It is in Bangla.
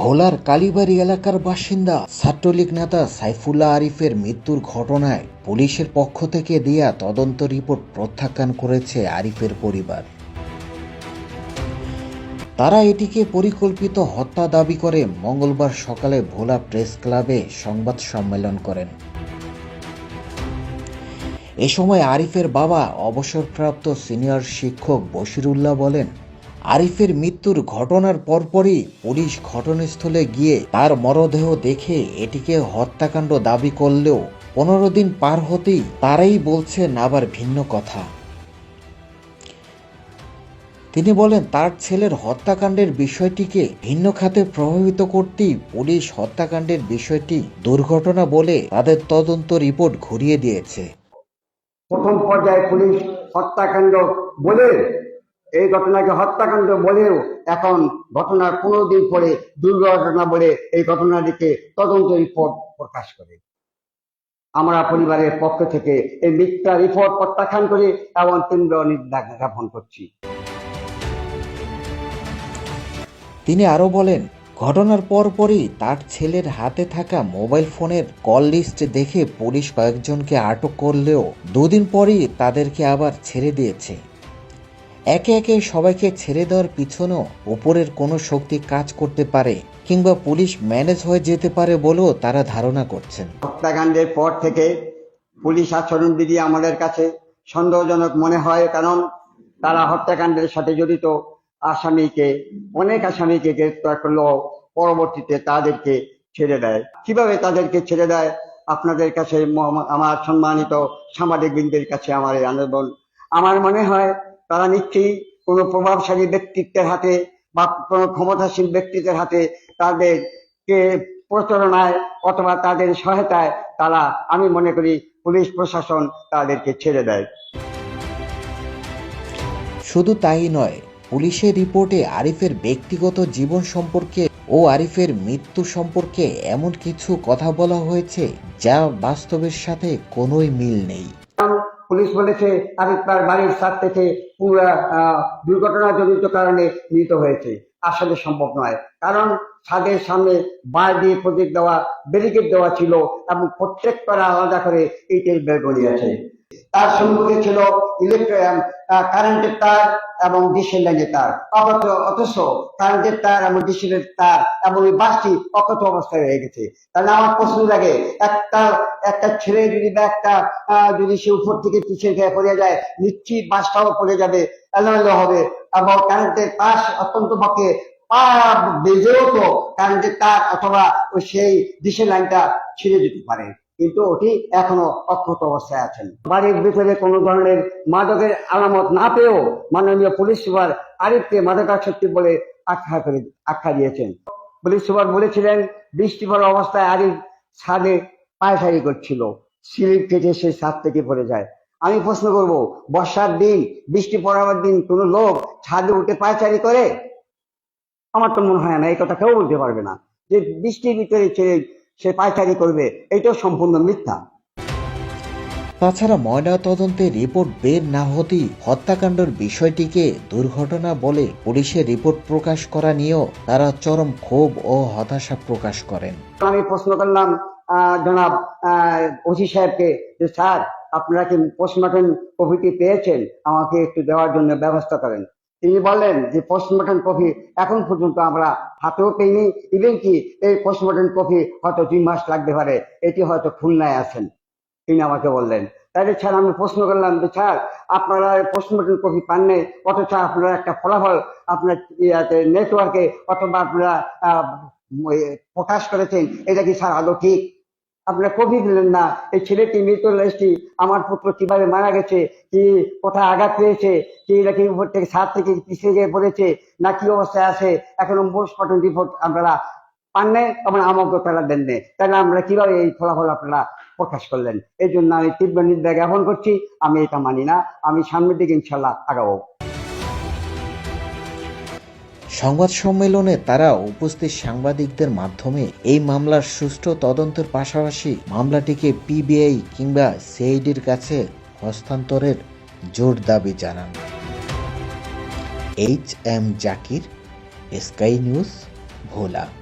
ভোলার কালীবাড়ি এলাকার বাসিন্দা ছাত্রলীগ নেতা সাইফুল্লাহ আরিফের মৃত্যুর ঘটনায় পুলিশের পক্ষ থেকে দেয়া তদন্ত রিপোর্ট প্রত্যাখ্যান করেছে আরিফের পরিবার। তারা এটিকে পরিকল্পিত হত্যা দাবি করে মঙ্গলবার সকালে ভোলা প্রেস ক্লাবে সংবাদ সম্মেলন করেন। এ সময় আরিফের বাবা অবসরপ্রাপ্ত সিনিয়র শিক্ষক বশিরুল্লাহ বলেন আরিফের মৃত্যুর ঘটনার পরপরই পুলিশ ঘটনাস্থলে গিয়ে তার মরদেহ দেখে এটিকে হত্যাকাণ্ড দাবি করলেও পনেরো দিন পার হতেই তারাই বলছেন আবার ভিন্ন কথা। তিনি বলেন, তার ছেলের হত্যাকাণ্ডের বিষয়টিকে ভিন্ন খাতে প্রভাবিত করতেই পুলিশ হত্যাকাণ্ডের বিষয়টি দুর্ঘটনা বলে তাদের তদন্ত রিপোর্ট ঘুরিয়ে দিয়েছে। প্রথম পর্যায়ে পুলিশ হত্যাকাণ্ড বলে এই ঘটনাকে হত্যাকাণ্ড বলেও এখন ঘটনার পনেরো দিন পরে দুর্ঘটনা বলে এই ঘটনাটিকে তদন্ত রিপোর্ট প্রকাশ করে। আমরা পরিবারের পক্ষ থেকে এই মিথ্যা রিপোর্ট প্রত্যাখ্যান করে এবং তীব্র নিন্দা জ্ঞাপন করছি। তিনি আরও বলেন, ঘটনার পরপরই তার ছেলের হাতে থাকা মোবাইল ফোনের কল লিস্ট দেখে পুলিশ কয়েকজনকে আটক করলেও দুদিন পরই তাদেরকে আবার ছেড়ে দিয়েছে। একে একে সবাইকে ছেড়ে দেওয়ার পিছনেও উপরের কোনো শক্তি কাজ করতে পারে কিংবা পুলিশ ম্যানেজ হয়ে যেতে পারে বলেও তারা ধারণা করছেন। হত্যাকাণ্ডের পর থেকে পুলিশ আচরণবিধি আমাদের কাছে সন্দেহজনক মনে হয়, কারণ তারা হত্যাকাণ্ডের সাথে জড়িত। আসামিকে, অনেক আসামিকে গ্রেপ্তার করল পরবর্তীতে তাদেরকে ছেড়ে দেয়। কীভাবে তাদেরকে ছেড়ে দেয়? আপনাদের কাছে আমার সম্মানিত সাংবাদিক বৃন্দের কাছে আমার এই আন্দোলন। আমার মনে হয় তারা নিশ্চয়ই কোনো প্রভাবশালী ব্যক্তিত্বের হাতে বা কোনো ক্ষমতাসীন ব্যক্তিত্বের হাতে তাদেরকে প্রচারণায় অথবা তাদের সহায়তায় তারা, আমি মনে করি, পুলিশ প্রশাসন তাদেরকে ছেড়ে দেয়। শুধু তাই নয়, পুলিশের রিপোর্টে আরিফের ব্যক্তিগত জীবন সম্পর্কে ও আরিফের মৃত্যু সম্পর্কে এমন কিছু কথা বলা হয়েছে যা বাস্তবের সাথে কোনোই মিল নেই। পুলিশ বলেছে আরিফ তার বাড়ির ছাদ থেকে পুরা আহ, দুর্ঘটনা জনিত কারণে মৃত হয়েছে। আসলে সম্ভব নয়। কারণ ছাদের সামনে বার দিয়ে প্রতীক দেওয়া ব্যারিকেড দেওয়া ছিল এবং প্রত্যেক আলাদা করে ইটের বের করিয়াছে তার সম্মুখে ছিল কারেন্টের তার এবং ডিসেল লাইনের তার। অথচ অথচ কারেন্টের তার এবং ডিসেলের তার এবং এই বাসটি অক্ষত অবস্থায় হয়ে গেছে। তাহলে আমার প্রশ্ন লাগে একটা একটা ছেলে যদি বা একটা যদি সে উপর থেকে পিছিয়ে খেয়ে পড়ে যায়, নিশ্চিত বাসটাও পড়ে যাবে, এলোমেলো হবে এবং কারেন্টের পাশ অত্যন্ত পক্ষে পা বেজেও তো কারেন্টের তার অথবা ওই সেই ডিসেল লাইনটা ছিঁড়ে যেতে পারে। কিন্তু ওটি এখনও অক্ষত অবস্থায় আছেন। বাড়ির ভিতরে কোনো ধরনের মাদকের আলামত না পেয়েও মাননীয় পুলিশ সুপার আরিফকে মাদকাসক্তি বলে আখ্যা করে, আখ্যা দিয়েছেন। পুলিশ সুপার বলেছিলেন, বৃষ্টি পড়া অবস্থায় আরিফ ছাদে পায়চারি করছিল। স্লিপ কেটে সে ছাদ থেকে পড়ে যায়। আমি প্রশ্ন করব, বর্ষার দিন, বৃষ্টি পড়াবার দিন কোনো লোক ছাদে উঠে পায়চারি করে? আমার তো মনে হয় না, এই কথা কেউ বলতে পারবে না। যে বৃষ্টির ভিতরে ছেড়ে সে পায়চারি করবে। এটাও সম্পূর্ণ মিথ্যা। তাছাড়া ময়না তদন্তের রিপোর্ট বের না হতেই হত্যাকাণ্ডের বিষয়টিকে দুর্ঘটনা বলে পুলিশের রিপোর্ট প্রকাশ করা নিয়েও তারা চরম ক্ষোভ ও হতাশা প্রকাশ করেন। আমি প্রশ্ন করলাম জনাব ওসি সাহেবকে যে স্যার আপনারা কি পোস্টমর্টম কপিটি পেয়েছেন? আমাকে একটু দেওয়ার জন্য ব্যবস্থা করেন। তিনি বললেন যে পোস্টমর্টম কপি এখন পর্যন্ত আমরা হাতেও পেইনি। ইভেন কি, এই পোস্টমর্টম কপি হয়তো দুই মাস লাগতে পারে। এটি হয়তো খুলনায় আছেন। তিনি আমাকে বললেন। তাহলে স্যার, আমি প্রশ্ন করলাম যে, স্যার, আপনারা পোস্টমর্টম কপি পান নাই? অথচ আপনারা একটা ফলাফল আপনার ইয়াতে নেটওয়ার্কে অথবা আপনারা প্রকাশ করেছেন। এটা কি স্যার আদৌ ঠিক? আপনারা কপি দিলেন না। এই ছেলেটি মৃত লাশটি আমার পুত্র কীভাবে মারা গেছে? কি কোথায় আঘাত পেয়েছে? কি নাকি উপর থেকে ছাদ থেকে পিছিয়ে গিয়ে পড়েছে? না কি অবস্থায় আছে? এখনও পোস্টমর্টম রিপোর্ট আপনারা পান নাই এবং আমাকে তারা দেন নাই তাহলে আমরা কীভাবে এই ফলাফল আপনারা প্রকাশ করলেন? এই জন্য আমি তীব্র নিন্দা জ্ঞাপন করছি। আমি এটা মানি না। আমি সামনের দিকে ইনশাল্লাহ আগাবো। সংবাদ সম্মেলনে তারা উপস্থিত সাংবাদিকদের মাধ্যমে এই মামলার সুষ্ঠু তদন্তের পাশাপাশি মামলাটিকে পিবিআই কিংবা সিআইডির কাছে হস্তান্তরের জোর দাবি জানান। H M Zakir, Sky News, Bhola.